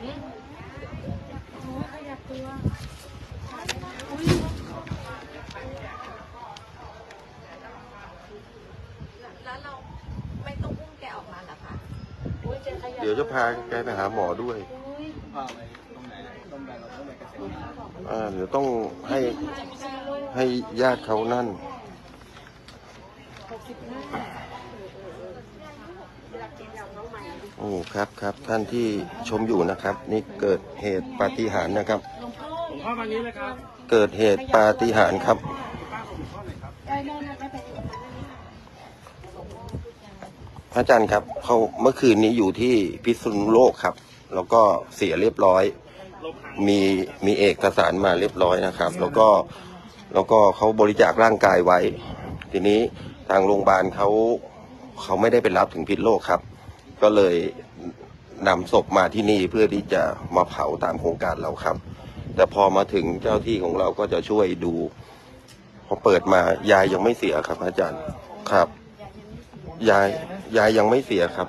แล้วเราไม่ต้องอุ้มแกออกมาเหรอคะอุ้ยจะขยับเดี๋ยวจะพาแกไปหาหมอด้วยอุ้ยพาไปตรงไหนตรงไหนเราต้องไปเกษตรอ่าเดี๋ยวต้องให้ให้ญาติเขานั่น หกสิบห้า โอ้ครับครับท่านที่ชมอยู่นะครับ นี่เกิดเหตุปาฏิหาริย์นะครับหลวงพ่อผมเข้ามานี้เลยครับเกิดเหตุปาฏิหาริย์ครับ ป้าผมเข้าหน่อยครับได้ได้นะได้ไปพระอาจารย์ครับเขาเมื่อคืนนี้อยู่ที่พิษณุโลกครับ แล้วก็เสียเรียบร้อย ลบหางมีมีเอกสารมาเรียบร้อยนะครับ แล้วก็แล้วก็เขาบริจาคร่างกายไว้ ทีนี้ทางโรงพยาบาลเขาเขาไม่ได้ไปรับถึงพิษโลกครับ ก็เลยนำศพมาที่นี่เพื่อที่จะมาเผาตามโครงการเราครับ แต่พอมาถึงเจ้าที่ของเราก็จะช่วยดูพอเปิดมายายยังไม่เสียครับ อาจารย์ครับ ยายยายยังไม่เสียครับ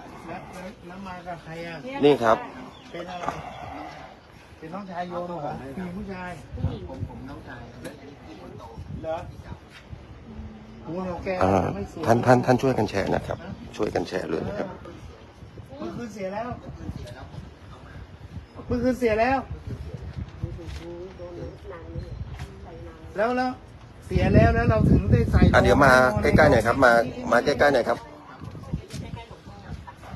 แล้วมากับใครอะ นี่ครับ เป็นอะไร เป็นน้องชายโยนเหรอผู้หญิงผู้ชาย ผมผมน้องชายเหรอหัวเราแกอ่าไม่เสียท่านท่านท่านช่วยกันแชร์นะครับ ช่วยกันแชร์เลยนะครับ เมื่อคืนเสียแล้วเมื่อคืนเสียแล้ว แล้วแล้วเสียแล้วแล้วเราถึงได้ใส่อะเดี๋ยวมาใกล้ๆหน่อยครับ มามาใกล้ๆหน่อยครับ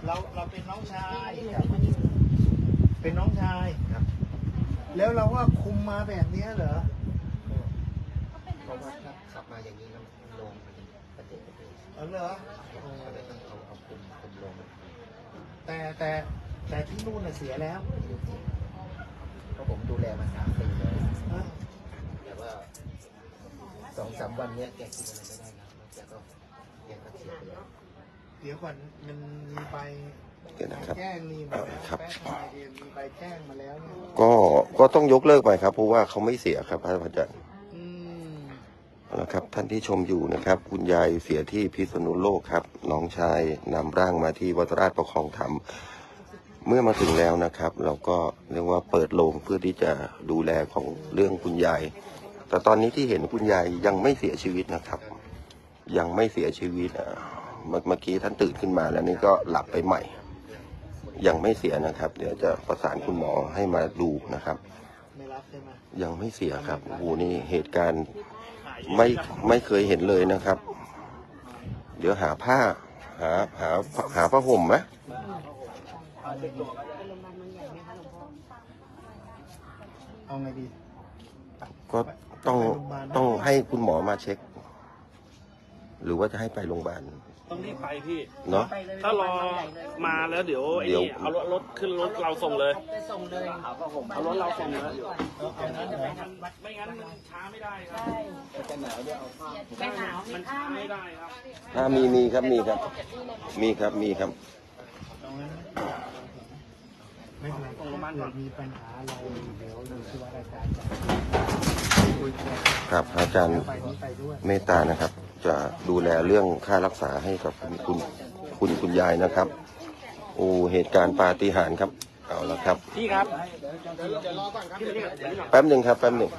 เราเราเป็นน้องชาย เป็นน้องชายครับ แล้วเราก็คุมมาแบบเนี้ยเหรอเพราะว่าถ้าขับมาอย่างนี้แล้วลงมันประเด็นประเด็นเออเหรอเลยต้องเอาเอาคุมคุมลง แต่แต่แต่ที่นู่นน่ะเสียแล้วเพราะผมดูแลมาสามปีแล้วเออแต่ว่าสองสามวันเนี้ยแกกินอะไรไม่ได้แล้วแล้วแกก็แกก็เสียไปแล้วเดี๋ยวก่อนมันมีใบเดี๋ยวนะครับ แจ้งนี่มาแล้วครับ แป๊ะทำไมเองมีใบแจ้งมาแล้วเนี่ยก็ก็ต้องยกเลิกไปครับเพราะว่าเขาไม่เสียครับพระอาจารย์อืม เอาละครับ ท่านที่ชมอยู่นะครับ คุณยายเสียที่พิษณุโลกครับน้องชายนำร่างมาที่วัดราชประคองธรรมเมื่อมาถึงแล้วนะครับ เราก็เรียกว่าเปิดโลงเพื่อที่จะดูแลของเรื่องคุณยาย แต่ตอนนี้ที่เห็นคุณยายยังไม่เสียชีวิตนะครับ ยังไม่เสียชีวิตเมื่อกี้ท่านตื่นขึ้นมาแล้วนี่ก็หลับไปใหม่ ยังไม่เสียนะครับ เดี๋ยวจะประสานคุณหมอให้มาดูนะครับ ยังไม่เสียครับโอ้โหนี่เหตุการณ์ ไม่ไม่เคยเห็นเลยนะครับ เดี๋ยวหาผ้า หาหาหาผ้าห่มไหมเอาไงดี ก็ต้องต้องให้คุณหมอมาเช็ค หรือว่าจะให้ไปโรงพยาบาลต้องรีบไปพี่ เนาะถ้ารอมาแล้วเดี๋ยวไอ้เดี๋ยว นี่เอารถรถขึ้นรถเราส่งเลยจะส่งเลยเอารถเราส่งเลยเอาเอานั้นเหรอไม่งั้นมันช้าไม่ได้ครับจะหนาวเดี๋ยวเอาผ้าไปหนาวมีมันผ้าช้าไหมไม่ได้ครับถ้ามีมีครับมีครับ มีครับมีครับเอางั้นไหมไม่เป็นไรเกิดมีปัญหาเราเดี๋ยวดูที่ว่าราชการจะคุยกันครับอาจารย์ไปนี้ไปด้วย เมตตานะครับ จะดูแลเรื่องค่ารักษาให้กับคุณคุณคุณคุณยายนะครับ โอ้เหตุการณ์ปาฏิหาริย์ครับ เอาละครับ พี่ครับแป๊บหนึ่งครับแป๊บหนึ่ง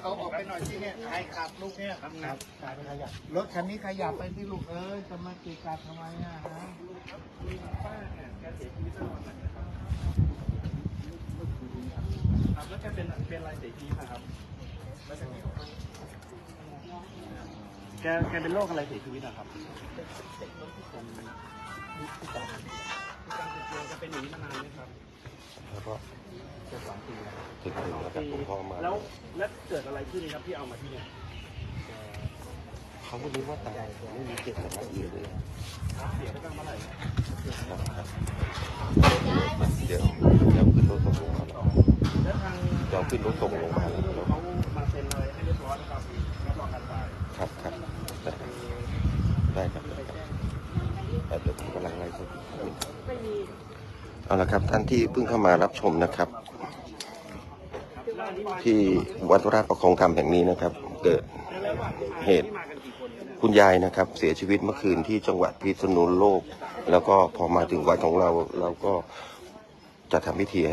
เขาออกไปหน่อยที่เนี่ยใครขับลูกเนี่ยครับครับขยับรถคันนี้ขยับไปที่ลูกเอ้ยจะมาเกะกะทำไมอะฮะครับแล้วแกเป็นเป็นอะไรเสียชีวิตนะครับ แกแกเป็นโรคอะไรเสียชีวิตนะครับแกเป็นอย่างนี้มานานไหมครับแล้วก็ถึงแล้วครับหลวงพ่อมาแล้วแล้วเกิดอะไรขึ้นครับที่เอามาที่เนี่ยเขาไม่รู้ว่าตายไม่มีเจตนาอื่นเลยครับเสียไปตั้งเมื่อไหร่ครับเดี๋ยวเดี๋ยวขึ้นรถส่งโรงพยาแล้วทางเดี๋ยวขึ้นรถส่งโรงพยาแล้วเขามาเซ็นอะไรให้เรียบร้อยนะครับรับรองการตายครับครับได้ครับได้ครับได้ครับแต่เดี๋ยวผมกำลังไล่สด เอาละครับท่านที่เพิ่งเข้ามารับชมนะครับ ที่วัดราชประคองธรรมแห่งนี้นะครับ เกิดเหตุคุณยายนะครับ เสียชีวิตเมื่อคืนที่จังหวัดพิษณุโลก แล้วก็พอมาถึงวัดของเราเราก็จะทำพิธี